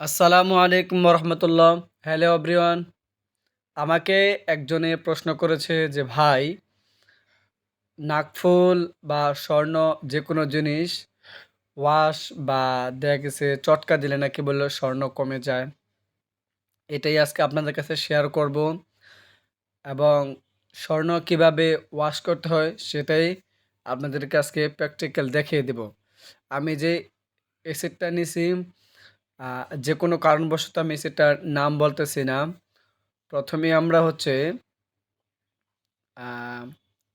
আসসালামু আলাইকুম রহমতুল্লাহ hello everyone. আমাকে একজনে প্রশ্ন করেছে যে, ভাই, নাকফুল বা স্বর্ণ যে কোনো জিনিস ওয়াশ বা দেখা গেছে চটকা দিলে নাকি বলল স্বর্ণ কমে যায়? এটাই আজকে আপনাদের কাছে শেয়ার করব। এবং স্বর্ণ কীভাবে ওয়াশ করতে হয় সেটাই আপনাদেরকে আজকে প্র্যাকটিক্যাল দেখিয়ে দেব। আমি যে এসিডটা নিছি যে কোনো কারণবশত আমি সেটার নাম বলতেছি না। প্রথমে আমরা হচ্ছে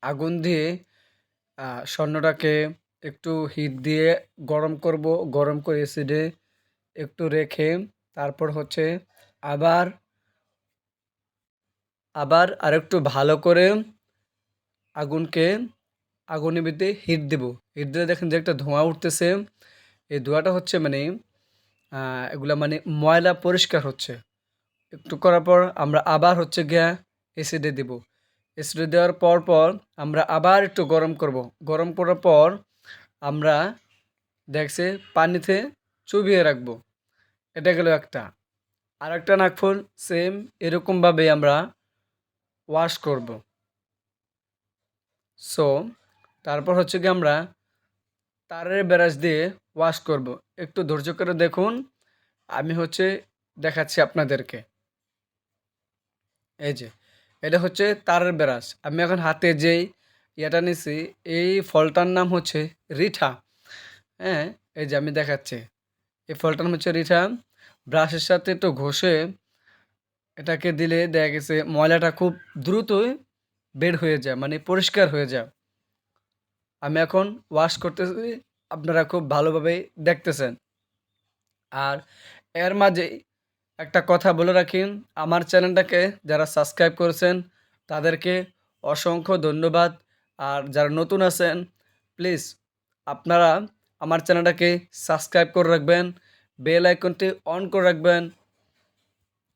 আগুন দিয়ে স্বর্ণটাকে একটু হিট দিয়ে গরম করব, গরম করে এসিডে একটু রেখে তারপর হচ্ছে আবার আবার আরেকটু ভালো করে আগুনকে, আগুনের ভিতরে হিট দেব। হিট দিলে দেখেন যে একটা ধোঁয়া উঠতেছে। এই ধোঁয়াটা হচ্ছে মানে এগুলা মানে ময়লা পরিষ্কার হচ্ছে। একটু করার পর আমরা আবার হচ্ছে গিয়া এসিডে দেব। এসিডে দেওয়ার পর পর আমরা আবার একটু গরম করব। গরম করার পর আমরা দেখছে পানিতে চুবিয়ে রাখব। এটা গেল একটা। আর একটা নাকফুল সেম এরকমভাবে আমরা ওয়াশ করব। সো তারপর হচ্ছে কি আমরা তারের ব্রাশ দিয়ে ওয়াশ করব। একটু ধৈর্য করে দেখুন। আমি হচ্ছে দেখাচ্ছি আপনাদেরকে। এই যে, এটা হচ্ছে তারের ব্রাশ। আমি এখন হাতে যেই ইয়েটা নিছি, এই ফলটার নাম হচ্ছে রিঠা। হ্যাঁ এই যে আমি দেখাচ্ছি। এই ফলটার নাম হচ্ছে রিঠা। ব্রাশের সাথে একটু ঘষে এটাকে দিলে দেখা গেছে ময়লাটা খুব দ্রুতই বের হয়ে যায় মানে পরিষ্কার হয়ে যায়। আমি এখন ওয়াশ করতেছি, আপনারা খুব ভালোভাবে দেখতেছেন। আর এর মাঝে একটা কথা বলে রাখি, আমার চ্যানেলটাকে যারা সাবস্ক্রাইব করেছেন, তাদেরকে অসংখ্য ধন্যবাদ। আর যারা নতুন আছেন প্লিজ আপনারা আমার চ্যানেলটাকে সাবস্ক্রাইব করে রাখবেন বেল আইকনটি অন করে রাখবেন।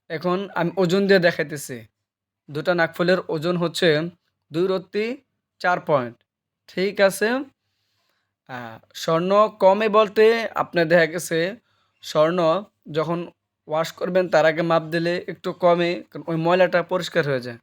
এখন আমি ওজন দিয়ে দেখাইতেছি। দুটা নাকফুলের ওজন হচ্ছে দুই রত্তি চার পয়েন্ট ঠিক আছে। স্বর্ণ কমে বলতে আপনার দেখা গেছে, স্বর্ণ যখন ওয়াশ করবেন তার আগে মাপ দিলে একটু কমে, কারণ ওই ময়লাটা পরিষ্কার হয়ে যায়।